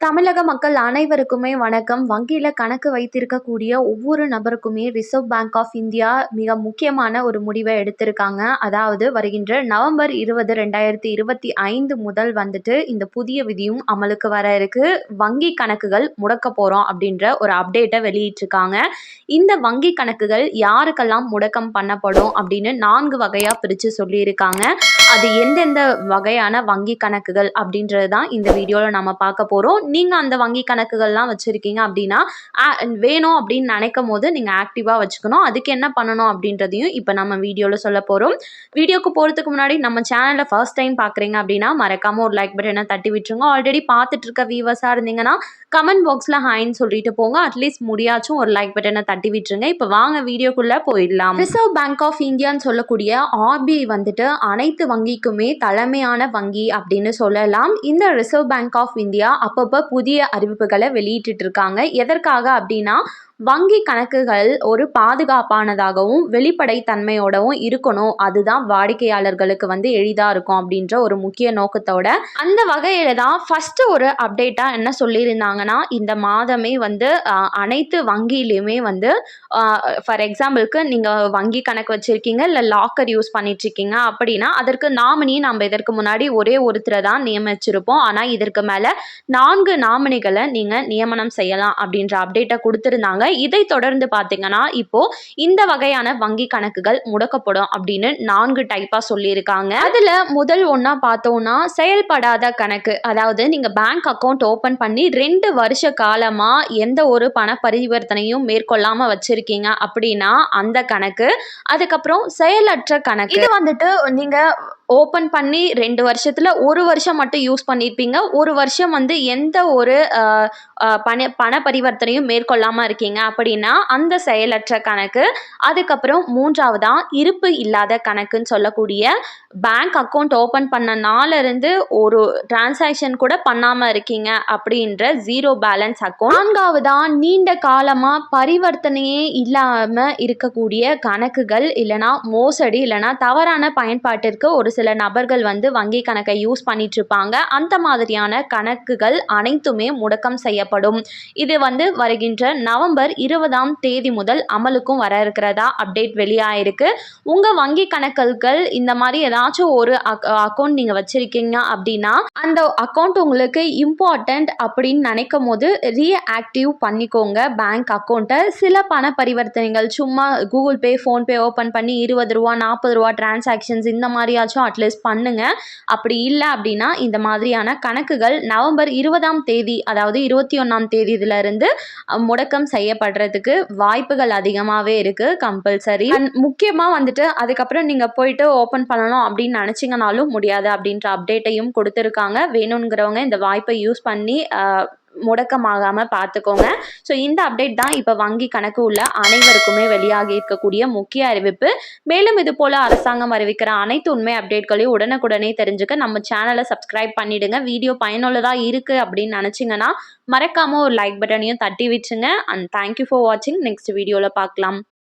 தமிழக மக்கள் அனைவருக்குமே வணக்கம். வங்கியில் கணக்கு வைத்திருக்கக்கூடிய ஒவ்வொரு நபருக்குமே ரிசர்வ் பேங்க் ஆஃப் இந்தியா மிக முக்கியமான ஒரு முடிவை எடுத்திருக்காங்க. அதாவது வருகின்ற நவம்பர் இருபது ரெண்டாயிரத்தி இருபத்தி ஐந்து முதல் வந்துட்டு இந்த புதிய விதியும் அமலுக்கு வர இருக்கு. வங்கி கணக்குகள் முடக்க போகிறோம் அப்படின்ற ஒரு அப்டேட்டை வெளியிட்டிருக்காங்க. இந்த வங்கி கணக்குகள் யாருக்கெல்லாம் முடக்கம் பண்ணப்படும் அப்படின்னு நான்கு வகையாக பிரித்து சொல்லியிருக்காங்க. அது எந்தெந்த வகையான வங்கி கணக்குகள் அப்படின்றது தான் இந்த வீடியோவில் நம்ம பார்க்க போகிறோம் நீங்கள் அந்த வங்கி கணக்குகள்லாம் வச்சுருக்கீங்க அப்படின்னா வேணும் அப்படின்னு நினைக்கும் போது நீங்கள் ஆக்டிவாக வச்சுக்கணும். அதுக்கு என்ன பண்ணணும் அப்படின்றதையும் இப்போ நம்ம வீடியோவில் சொல்ல போகிறோம் வீடியோக்கு போகிறதுக்கு முன்னாடி நம்ம சேனலில் ஃபர்ஸ்ட் டைம் பார்க்குறீங்க அப்படின்னா மறக்காமல் ஒரு லைக் பட்டனை தட்டி விட்டுருங்க. ஆல்ரெடி பார்த்துட்டு இருக்க வியூவர்ஸாக இருந்தீங்கன்னா கமெண்ட் பாக்ஸில் ஹாய்ன்னு சொல்லிட்டு போங்க. அட்லீஸ்ட் முடியாச்சும் ஒரு லைக் பட்டனை தட்டி விட்டுருங்க. இப்போ வாங்க வீடியோக்குள்ளே போயிடலாம். ரிசர்வ் பேங்க் ஆஃப் இந்தியான்னு சொல்லக்கூடிய ஆர்பிஐ வந்துட்டு அனைத்து வங்கி வங்கிக்குமே தலைமையான வங்கி அப்படின்னு சொல்லலாம். இந்த ரிசர்வ் பேங்க் ஆஃப் இந்தியா அப்பப்போ புதிய அறிவிப்புகளை வெளியிட்டு இருக்காங்க எதற்காக அப்படின்னா வங்கி கணக்குகள் ஒரு பாதுகாப்பானதாகவும் வெளிப்படைத்தன்மையோடவும் இருக்கணும். அதுதான் வாடிக்கையாளர்களுக்கு வந்து எளிதாக இருக்கும் அப்படின்ற ஒரு முக்கிய நோக்கத்தோட. அந்த வகையில் தான் ஃபஸ்ட்டு ஒரு அப்டேட்டாக என்ன சொல்லியிருந்தாங்கன்னா இந்த மாதமே வந்து அனைத்து வங்கியிலையுமே வந்து ஃபார் எக்ஸாம்பிளுக்கு நீங்கள் வங்கி கணக்கு வச்சுருக்கீங்க இல்லை லாக்கர் யூஸ் பண்ணிட்டுருக்கீங்க அப்படின்னா அதற்கு நாமினி நம்ம இதற்கு முன்னாடி ஒரே ஒருத்தரை தான் நியமிச்சிருப்போம். ஆனால் இதற்கு மேலே நான்கு நாமினிகளை நீங்கள் நியமனம் செய்யலாம் அப்படின்ற அப்டேட்டை கொடுத்துருந்தாங்க. இதை தொடர்ந்து பார்த்தீங்கன்னா இப்போ இந்த வகையான வங்கி கணக்குகள் முடக்கப்படும் அப்படின்னு நான்கு டைப்பாக சொல்லியிருக்காங்க. அதில் முதல் ஒன்றா பார்த்தோம்னா செயல்படாத கணக்கு. அதாவது நீங்கள் பேங்க் அக்கௌண்ட் ஓப்பன் பண்ணி ரெண்டு வருஷ காலமாக எந்த ஒரு பண பரிவர்த்தனையும் மேற்கொள்ளாமல் வச்சுருக்கீங்க அப்படின்னா அந்த கணக்கு. அதுக்கப்புறம் செயலற்ற கணக்கு. இது வந்துட்டு நீங்கள் ஓப்பன் பண்ணி ரெண்டு வருஷத்தில் ஒரு வருஷம் மட்டும் யூஸ் பண்ணியிருப்பீங்க ஒரு வருஷம் வந்து எந்த ஒரு பண பண பரிவர்த்தனையும் மேற்கொள்ளாமல் இருக்கீங்க அப்படின்னா அந்த செயலற்ற கணக்கு அதுக்கப்புறம் மூன்றாவதாக இருப்பு இல்லாத கணக்குன்னு சொல்லக்கூடிய பேங்க் அக்கௌண்ட் ஓப்பன் பண்ண நாளிலிருந்து ஒரு டிரான்சாக்ஷன் கூட பண்ணாமல் இருக்கீங்க அப்படின்ற ஜீரோ பேலன்ஸ் அக்கௌண்ட் நான்காவதாக நீண்ட காலமாக பரிவர்த்தனையே இல்லாமல் இருக்கக்கூடிய கணக்குகள் இல்லைனா மோசடி இல்லைனா தவறான பயன்பாட்டிற்கு ஒரு சில நபர்கள் வந்து வங்கி கணக்கை யூஸ் பண்ணிட்டு இருப்பாங்க அந்த மாதிரியான கணக்குகள் அனைத்துமே முடக்கம் செய்யப்படும். இது வந்து வருகின்ற நவம்பர் இருபதாம் தேதி முதல் அமலுக்கும் வர இருக்கிறதா அப்டேட் வெளியாயிருக்கு. உங்கள் வங்கி கணக்குகள் இந்த மாதிரி ஏதாச்சும் ஒரு அக்கௌண்ட் நீங்கள் வச்சுருக்கீங்க அப்படின்னா அந்த அக்கௌண்ட் உங்களுக்கு இம்பார்ட்டண்ட் அப்படின்னு நினைக்கும் போது ரீஆக்டிவ் பண்ணிக்கோங்க பேங்க் அக்கௌண்ட்டை சில பண பரிவர்த்தனைகள் சும்மா கூகுள் பே ஃபோன்பே ஓப்பன் பண்ணி இருபது ரூபா நாற்பது ரூபா டிரான்சாக்ஷன்ஸ் இந்த மாதிரியாச்சும் அட்லீஸ்ட் பண்ணுங்கள் அப்படி இல்லை அப்படின்னா இந்த மாதிரியான கணக்குகள் நவம்பர் இருபதாம் தேதி அதாவது இருபத்தி ஒன்றாம் தேதியிலிருந்து முடக்கம் செய்யப்படுறதுக்கு வாய்ப்புகள் அதிகமாகவே இருக்குது கம்பல்சரி அண்ட் முக்கியமாக வந்துட்டு அதுக்கப்புறம் நீங்கள் போயிட்டு ஓப்பன் பண்ணணும் அப்படின்னு நினச்சிங்கனாலும் முடியாது அப்படின்ற அப்டேட்டையும் கொடுத்துருக்காங்க. வேணுங்கிறவங்க இந்த வாய்ப்பை யூஸ் பண்ணி முடக்கமாகாமல் பார்த்துக்கோங்க ஸோ இந்த அப்டேட் தான் இப்போ வங்கி கணக்கு உள்ள அனைவருக்குமே வெளியாகி இருக்கக்கூடிய முக்கிய அறிவிப்பு. மேலும் இது போல் அரசாங்கம் அறிவிக்கிற அனைத்து உண்மை அப்டேட்களையும் உடனுக்குடனே தெரிஞ்சுக்க நம்ம சேனலை சப்ஸ்கிரைப் பண்ணிவிடுங்க வீடியோ பயனுள்ளதாக இருக்குது அப்படின்னு நினச்சிங்கன்னா மறக்காமல் ஒரு லைக் பட்டனையும் தட்டி விட்டுருங்க அண்ட் தேங்க்யூ ஃபார் வாட்சிங் நெக்ஸ்ட் வீடியோவில் பார்க்கலாம்.